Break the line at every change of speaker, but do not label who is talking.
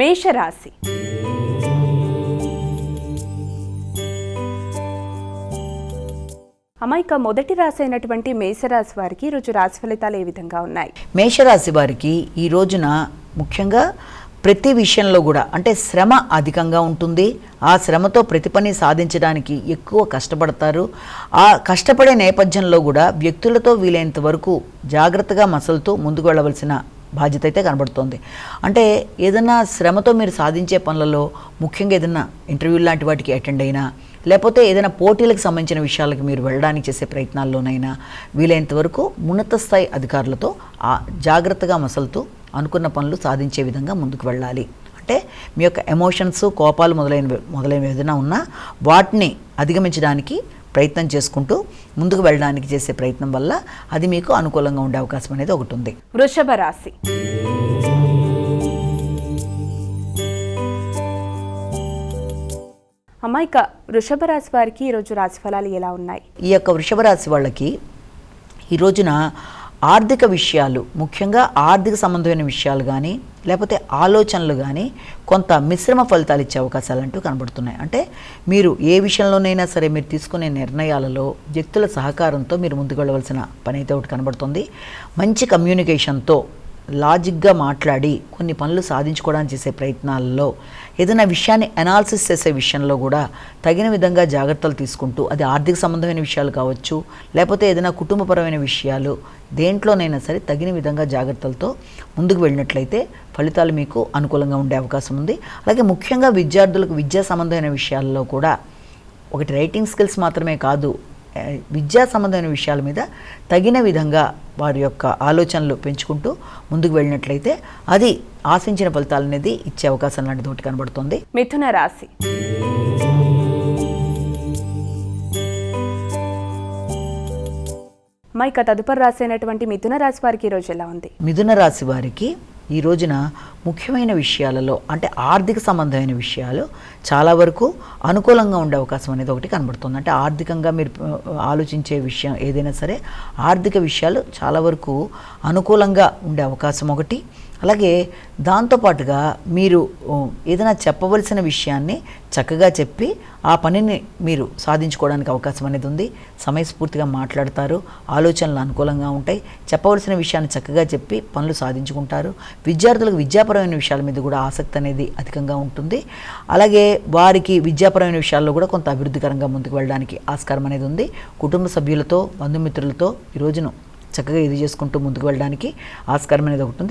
మేషరాశి. అమాయిక మొదటి రాశి అయినటువంటి మేషరాశి వారికి ఈరోజు రాశి ఫలితాలు ఏ విధంగా ఉన్నాయి?
మేషరాశి వారికి ఈ రోజున ముఖ్యంగా ప్రతి విషయంలో కూడా అంటే శ్రమ అధికంగా ఉంటుంది. ఆ శ్రమతో ప్రతి పని సాధించడానికి ఎక్కువ కష్టపడతారు. ఆ కష్టపడే నేపథ్యంలో కూడా వ్యక్తులతో వీలైనంత వరకు జాగ్రత్తగా మసలుతూ ముందుకు వెళ్ళవలసిన బాధ్యత అయితే కనబడుతోంది. అంటే ఏదైనా శ్రమతో మీరు సాధించే పనులలో ముఖ్యంగా ఏదైనా ఇంటర్వ్యూ లాంటి వాటికి అటెండ్ అయినా లేకపోతే ఏదైనా పోటీలకు సంబంధించిన విషయాలకు మీరు వెళ్ళడానికి చేసే ప్రయత్నాల్లోనైనా వీలైనంత వరకు ఉన్నత స్థాయి అధికారులతో ఆ జాగ్రత్తగా మసలుతూ అనుకున్న పనులు సాధించే విధంగా ముందుకు వెళ్ళాలి. అంటే మీ యొక్క ఎమోషన్స్ కోపాలు మొదలైన మొదలైనవి ఏదైనా ఉన్నా వాటిని అధిగమించడానికి ప్రయత్నం చేసుకుంటూ ముందుకు వెళ్ళడానికి చేసే ప్రయత్నం వల్ల అది మీకు అనుకూలంగా ఉండే అవకాశం అనేది ఒకటి ఉంది.
వృషభ రాశి. అమాయిక వృషభ రాశి వారికి ఈరోజు రాశి ఫలాలు ఎలా ఉన్నాయి?
ఈ యొక్క వృషభ రాశి వాళ్ళకి ఈ రోజున ఆర్థిక విషయాలు ముఖ్యంగా ఆర్థిక సంబంధమైన విషయాలు కానీ లేకపోతే ఆలోచనలు కానీ కొంత మిశ్రమ ఫలితాలు ఇచ్చే అవకాశాలు అంటూ కనబడుతున్నాయి. అంటే మీరు ఏ విషయంలోనైనా సరే మీరు తీసుకునే నిర్ణయాలలో వ్యక్తుల సహకారంతో మీరు ముందుకు వెళ్ళవలసిన పని అయితే ఒకటి కనబడుతుంది. మంచి కమ్యూనికేషన్తో లాజిక్గా మాట్లాడి కొన్ని పనులు సాధించుకోవడానికి చేసే ప్రయత్నాల్లో ఏదైనా విషయాన్ని అనాలిసిస్ చేసే విషయంలో కూడా తగిన విధంగా జాగ్రత్తలు తీసుకుంటూ అది ఆర్థిక సంబంధమైన విషయాలు కావచ్చు లేకపోతే ఏదైనా కుటుంబపరమైన విషయాలు దేంట్లోనైనా సరే తగిన విధంగా జాగ్రత్తలతో ముందుకు వెళ్ళినట్లయితే ఫలితాలు మీకు అనుకూలంగా ఉండే అవకాశం ఉంది. అలాగే ముఖ్యంగా విద్యార్థులకు విద్యా సంబంధమైన విషయాల్లో కూడా ఒకటి రైటింగ్ స్కిల్స్ మాత్రమే కాదు విద్యా సంబంధమైన విషయాల మీద తగిన విధంగా వారి యొక్క ఆలోచనలు పెంచుకుంటూ ముందుకు వెళ్ళినట్లయితే అది ఆశించిన ఫలితాలు అనేది ఇచ్చే అవకాశం లాంటిది ఒకటి కనబడుతుంది.
మిథున రాశి. అమాయిక తదుపరి రాశి అయినటువంటి మిథున రాశి వారికి ఈరోజు ఎలా ఉంది?
మిథున రాశి వారికి ఈ రోజున ముఖ్యమైన విషయాలలో అంటే ఆర్థిక సంబంధమైన విషయాలు చాలా వరకు అనుకూలంగా ఉండే అవకాశం అనేది ఒకటి కనబడుతుంది. అంటే ఆర్థికంగా మీరు ఆలోచించే విషయం ఏదైనా సరే ఆర్థిక విషయాలు చాలా వరకు అనుకూలంగా ఉండే అవకాశం ఒకటి. అలాగే దాంతోపాటుగా మీరు ఏదైనా చెప్పవలసిన విషయాన్ని చక్కగా చెప్పి ఆ పనిని మీరు సాధించుకోవడానికి అవకాశం అనేది ఉంది. సమయస్ఫూర్తిగా మాట్లాడతారు. ఆలోచనలు అనుకూలంగా ఉంటాయి. చెప్పవలసిన విషయాన్ని చక్కగా చెప్పి పనులు సాధించుకుంటారు. విద్యార్థులకు విద్యాపరమైన విషయాల మీద కూడా ఆసక్తి అనేది అధికంగా ఉంటుంది. అలాగే వారికి విద్యాపరమైన విషయాల్లో కూడా కొంత అభివృద్ధికరంగా ముందుకు వెళ్ళడానికి ఆస్కారం అనేది ఉంది. కుటుంబ సభ్యులతో బంధుమిత్రులతో ఈ రోజును చక్కగా ఇది చేసుకుంటూ ముందుకు వెళ్ళడానికి ఆస్కారం అనేది ఒకటి ఉంది.